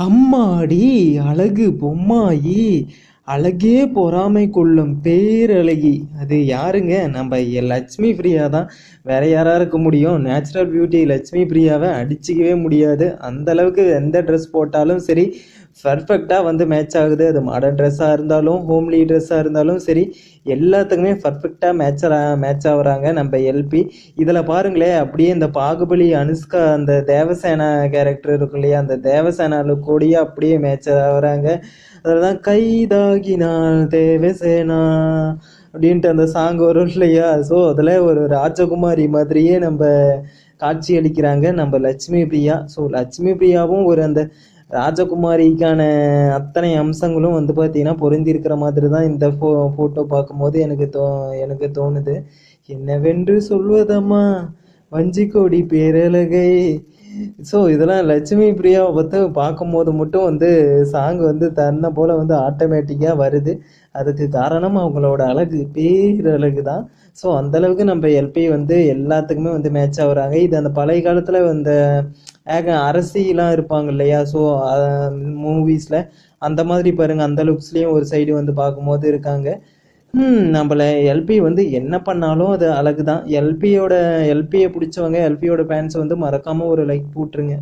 அம்மாடி அழகு பொம்மாயி அழகே பொறாமை கொள்ளும் பேரழகி. அது யாருங்க? நம்ம லட்சுமி பிரியா தான். வேற யாரா இருக்க முடியும்? நேச்சுரல் பியூட்டி லட்சுமி பிரியாவை அடிச்சுக்கவே முடியாது. அந்த அளவுக்கு எந்த ட்ரெஸ் போட்டாலும் சரி பர்ஃபெக்டாக வந்து மேட்ச் ஆகுது. அது மாடர்ன் ட்ரெஸ்ஸாக இருந்தாலும் ஹோம்லி ட்ரெஸ்ஸாக இருந்தாலும் சரி எல்லாத்துக்குமே பர்ஃபெக்டாக மேட்ச் மேட்ச் ஆகுறாங்க நம்ம எல்பி இதில் பாருங்களேன் அப்படியே இந்த பாகுபலி அனுஷ்கா அந்த தேவசேனா கேரக்டர் இருக்கும் இல்லையா அந்த தேவசேனா கூடயே அப்படியே மேட்ச் ஆகுறாங்க. அதில் தான் கைதாகினால் தேவசேனா அப்படின்ட்டு அந்த சாங் வரும் இல்லையா? ஸோ அதில் ஒரு ராஜகுமாரி மாதிரியே நம்ம காட்சி அளிக்கிறாங்க நம்ம லட்சுமி பிரியா. ஸோ லட்சுமி பிரியாவும் ஒரு அந்த ராஜகுமாரிக்கான அத்தனை அம்சங்களும் வந்து பார்த்தீங்கன்னா பொருந்திருக்கிற மாதிரி தான் இந்த ஃபோ ஃபோட்டோ பார்க்கும்போது எனக்கு தோ எனக்கு தோணுது. என்னவென்று சொல்வதம்மா? வஞ்சிக்கோடி பேரழகை. ஸோ இதெல்லாம் லட்சுமி பிரியாவை பார்த்து பார்க்கும்போது மட்டும் வந்து சாங் வந்து தன்னை போல் வந்து ஆட்டோமேட்டிக்காக வருது. அதுக்கு காரணம் அவங்களோட அழகு பேரழகு தான் ஸோ அந்தளவுக்கு நம்ம எல்பி வந்து எல்லாத்துக்குமே வந்து மேட்ச் ஆகுறாங்க. இது அந்த பழைய காலத்தில் இந்த அரசிலாம் இருப்பாங்க இல்லையா? ஸோ மூவிஸில் அந்த மாதிரி பாருங்கள் அந்த லுக்ஸ்லேயும் ஒரு சைடு வந்து பார்க்கும்போது இருக்காங்க. நம்மள எல்பி வந்து என்ன பண்ணாலும் அது அழகு தான் எல்பியோட எல்பியை பிடிச்சவங்க எல்பியோட ஃபேன்ஸ் வந்து மறக்காமல் ஒரு லைக் போட்டுருங்க.